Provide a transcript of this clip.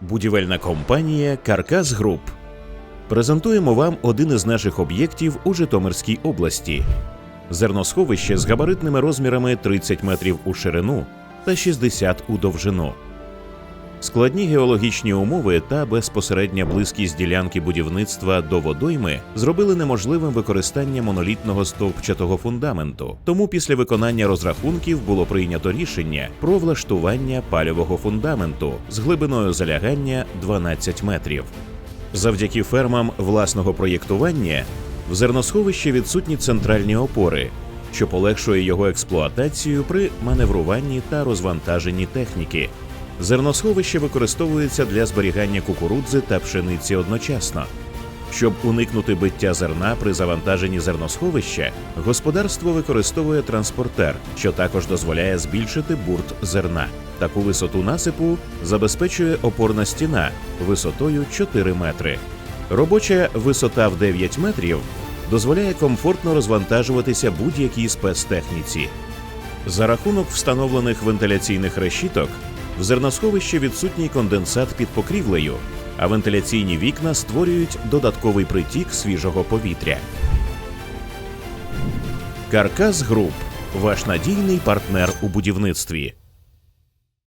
Будівельна компанія Каркас Груп. Презентуємо вам один із наших об'єктів у Житомирській області. Зерносховище з габаритними розмірами 30 метрів у ширину та 60 у довжину. Складні геологічні умови та безпосередня близькість ділянки будівництва до водойми зробили неможливим використання монолітного стовпчатого фундаменту. Тому після виконання розрахунків було прийнято рішення про влаштування пальового фундаменту з глибиною залягання 12 метрів. Завдяки фермам власного проєктування в зерносховищі відсутні центральні опори, що полегшує його експлуатацію при маневруванні та розвантаженні техніки. Зерносховище використовується для зберігання кукурудзи та пшениці одночасно. Щоб уникнути биття зерна при завантаженні зерносховища, господарство використовує транспортер, що також дозволяє збільшити бурт зерна. Таку висоту насипу забезпечує опорна стіна висотою 4 метри. Робоча висота в 9 метрів дозволяє комфортно розвантажуватися будь-якій спецтехніці. За рахунок встановлених вентиляційних решіток в зерносховищі відсутній конденсат під покрівлею, а вентиляційні вікна створюють додатковий притік свіжого повітря. Каркас Груп ваш надійний партнер у будівництві.